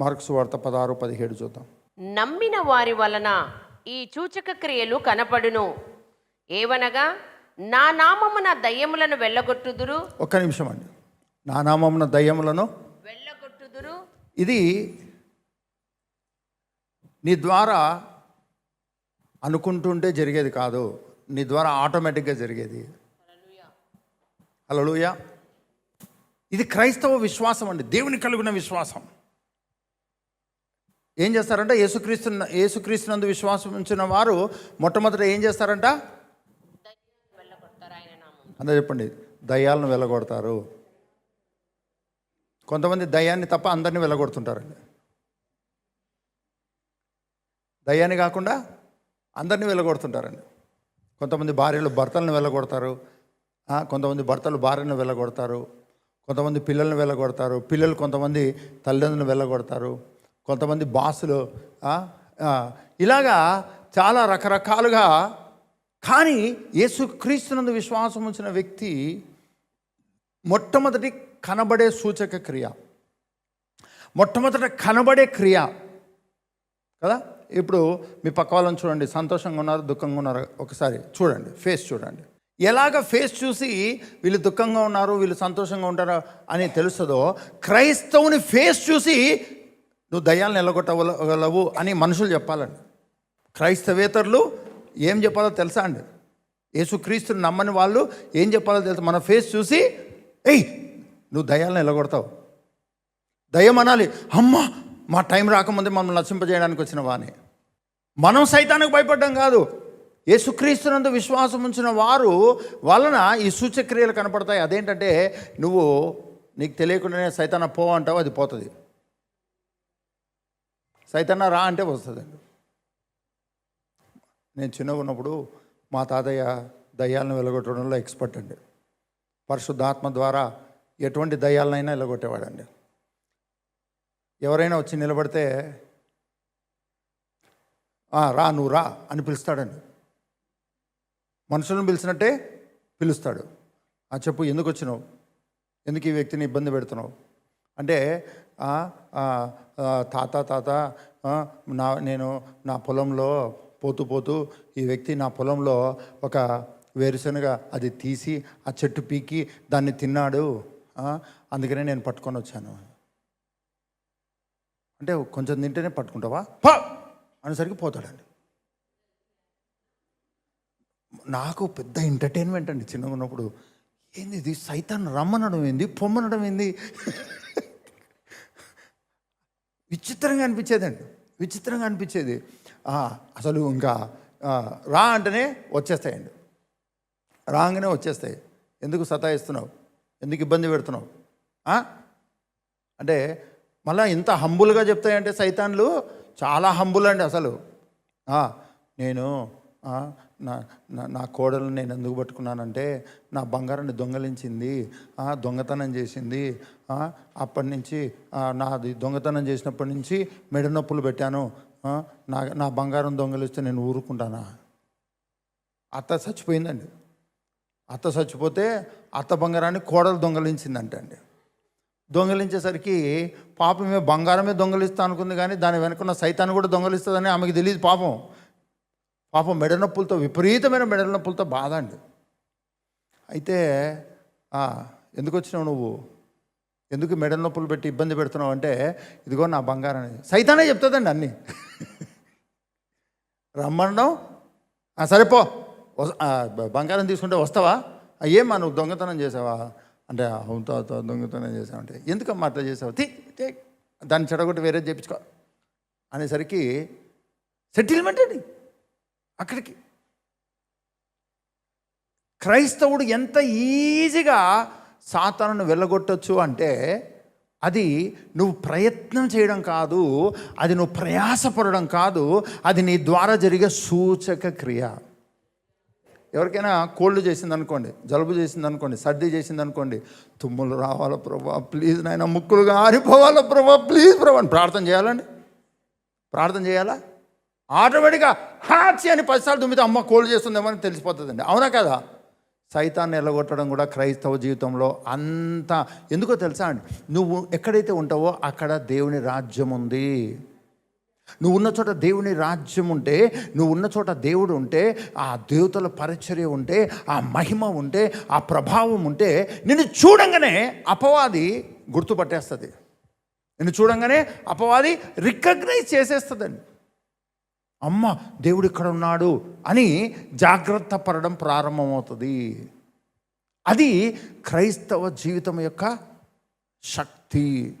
Marks వార్త పదహారు పదిహేడు చూద్దాం. నమ్మిన వారి వలన ఈ సూచక క్రియలు కనపడును. ఏవనగా నా నామమున దయ్యములను వెళ్ళగొట్టుదురు. ఒక్క నిమిషం అండి. నా నామమున దయ్యములను వెళ్ళగొట్టుదురు. ఇది నీ ద్వారా అనుకుంటుంటే జరిగేది కాదు. నీ ద్వారా ఆటోమేటిక్గా జరిగేది. హలోయ ఇది క్రైస్తవ విశ్వాసం అండి. దేవుని కలిగిన విశ్వాసం. ఏం చేస్తారంట? యేసుక్రీస్తు యేసుక్రీస్తునందు విశ్వాసం ఉంచిన వారు మొట్టమొదట ఏం చేస్తారంట? అంత అందరూ చెప్పండి. దయ్యాలను వెళ్ళగొడతారు. కొంతమంది దయ్యాన్ని తప్ప అందరినీ వెళ్ళగొడుతుంటారండి. దయ్యాన్ని కాకుండా అందరినీ వెళ్ళగొడుతుంటారండి. కొంతమంది భార్యలు భర్తలను వెళ్ళగొడతారు. కొంతమంది భర్తలు భార్యను వెళ్ళగొడతారు. కొంతమంది పిల్లల్ని వెళ్ళగొడతారు. పిల్లలు కొంతమంది తల్లిదండ్రులను వెళ్ళగొడతారు. కొంతమంది బాసులు ఇలాగా చాలా రకరకాలుగా కానీ యేసుక్రీస్తునందు విశ్వాసం ఉంచిన వ్యక్తి మొట్టమొదటి కనబడే సూచక క్రియ. మొట్టమొదట కనబడే క్రియ. కదా? ఇప్పుడు మీ పక్క వాళ్ళని చూడండి సంతోషంగా ఉన్నారు దుఃఖంగా ఉన్నారు ఒకసారి చూడండి ఫేస్ చూడండి. ఎలాగ ఫేస్ చూసి వీళ్ళు దుఃఖంగా ఉన్నారు వీళ్ళు సంతోషంగా ఉంటారు అని తెలుస్తుందో క్రైస్తవుని ఫేస్ చూసి నువ్వు దయ్యాలను నిలగొట్టగలవు అని మనుషులు చెప్పాలండి. క్రైస్తవేతరులు ఏం చెప్పాలో తెలుసా అండి? యేసుక్రీస్తుని నమ్మని వాళ్ళు ఏం చెప్పాలో తెలుసు? మన ఫేస్ చూసి ఏయ్ నువ్వు దయ్యాలను నిలగొడతావు దయ్యం అనాలి అమ్మ మా టైం రాకముందే మమ్మల్ని నచ్చింపజేయడానికి వచ్చిన వాని. మనం సైతానికి భయపడ్డం కాదు. యేసుక్రీస్తునందు విశ్వాసం ఉంచిన వారు వలన ఈ సూచక్రియలు కనపడతాయి. అదేంటంటే నువ్వు నీకు తెలియకుండానే సైతాన పో అంటావు అది పోతుంది. సైతన్న రా అంటే వస్తుందండి. నేను చిన్నగా ఉన్నప్పుడు మా తాతయ్య దయ్యాలను వెలగొట్టడంలో ఎక్స్పర్ట్ అండి. పరిశుద్ధాత్మ ద్వారా ఎటువంటి దయ్యాలనైనా వెలగొట్టేవాడండి. ఎవరైనా వచ్చి నిలబడితే రా నువ్వు రా అని పిలుస్తాడండి. మనుషులను పిలిచినట్టే పిలుస్తాడు. ఆ చెప్పు ఎందుకు వచ్చినావు? ఎందుకు ఈ వ్యక్తిని ఇబ్బంది పెడుతున్నావు? అంటే తాత తాత నా నేను నా పొలంలో పోతూ పోతూ ఈ వ్యక్తి నా పొలంలో ఒక వేరుశనగ అది తీసి ఆ చెట్టు పీకి దాన్ని తిన్నాడు. అందుకనే నేను పట్టుకొని వచ్చాను. అంటే కొంచెం తింటేనే పట్టుకుంటావా? పా! అనేసరికి పోతాడండి. నాకు పెద్ద ఎంటర్టైన్మెంట్ అండి చిన్నగా ఉన్నప్పుడు ఏంది ఇది? సైతాన్ రమ్మనడం ఏంది? పొమ్మనడం ఏంది? విచిత్రంగా అనిపించేదండి. విచిత్రంగా అనిపించేది. అసలు ఇంకా రా అంటేనే వచ్చేస్తాయండి. రాగానే వచ్చేస్తాయి. ఎందుకు సతాయిస్తున్నావు? ఎందుకు ఇబ్బంది పెడుతున్నావు? అంటే మళ్ళీ ఇంత హంబుల్గా చెప్తాయంటే సైతాన్లు చాలా హంబుల్ అండి అసలు. నేను నా నా కోడలు నేను ఎందుకు పట్టుకున్నానంటే నా బంగారాన్ని దొంగలించింది దొంగతనం చేసింది అప్పటి నుంచి నాది దొంగతనం చేసినప్పటి నుంచి మెడ నొప్పులు పెట్టాను నా నా బంగారం దొంగలిస్తే నేను ఊరుకుంటానా? అత్త చచ్చిపోయిందండి. అత్త చచ్చిపోతే అత్త బంగారాన్ని కోడలు దొంగలించిందంట అండి. దొంగలించేసరికి పాపమే బంగారమే దొంగలిస్తా అనుకుంది కానీ దాని వెనుకున్న సైతాన్ని కూడా దొంగలిస్తుందని ఆమెకి తెలియదు పాపం. పాపం మెడ నొప్పులతో విపరీతమైన మెడనొప్పులతో బాధ అండి. అయితే ఎందుకు వచ్చినావు నువ్వు? ఎందుకు మెడనొప్పులు పెట్టి ఇబ్బంది పెడుతున్నావు అంటే ఇదిగో నా బంగారం అనేది. సైతానే చెప్తుందండి అన్నీ. రమ్మనడం "ఆ, సరేపో బంగారం తీసుకుంటే వస్తావా? "ఆ, ఏమ్మా నువ్వు దొంగతనం చేసావా? అంటే అవుతా అవుతా దొంగతనం చేసావంటే ఎందుకమ్మా అట్లా చేసావు? తీ తీ. దాన్ని చెడగొట్టి వేరే చేయించుకో అనేసరికి సెటిల్మెంట్ అండి. అక్కడికి. క్రైస్తవుడు ఎంత ఈజీగా సాతాను వెళ్ళగొట్టచ్చు అంటే అది నువ్వు ప్రయత్నం చేయడం కాదు అది నువ్వు ప్రయాసపడడం కాదు అది నీ ద్వారా జరిగే సూచక క్రియ. ఎవరికైనా కోల్డ్ చేసింది అనుకోండి జలుబు చేసింది అనుకోండి సర్ది చేసింది అనుకోండి తుమ్ములు రావాల ప్రభా ప్లీజ్ నాయన ముక్కులుగా ఆరిపోవాల ప్రభా ప్లీజ్ ప్రభా ప్రార్థన చేయాలండి. ప్రార్థన చేయాలా? ఆటోమేటిక్గా హాచి అని పదిసార్లు దుమ్మితే అమ్మ కోల్డ్ చేస్తుందేమో అని తెలిసిపోతుందండి. అవునా కదా? సైతాన్ని ఎల్లగొట్టడం కూడా క్రైస్తవ జీవితంలో అంత ఎందుకో తెలుసా అండి? నువ్వు ఎక్కడైతే ఉంటావో అక్కడ దేవుని రాజ్యం ఉంది. నువ్వు ఉన్న చోట దేవుని రాజ్యం ఉంటే నువ్వు ఉన్న చోట దేవుడు ఉంటే ఆ దేవతల పరిచర్య ఉంటే ఆ మహిమ ఉంటే ఆ ప్రభావం ఉంటే నిన్ను చూడంగానే అపవాది గుర్తుపట్టేస్తుంది. నిన్ను చూడంగానే అపవాది రికగ్నైజ్ చేసేస్తుందండి. అమ్మ దేవుడు ఇక్కడ ఉన్నాడు అని జాగ్రత్త పడడం ప్రారంభమవుతుంది. అది క్రైస్తవ జీవితం యొక్క శక్తి.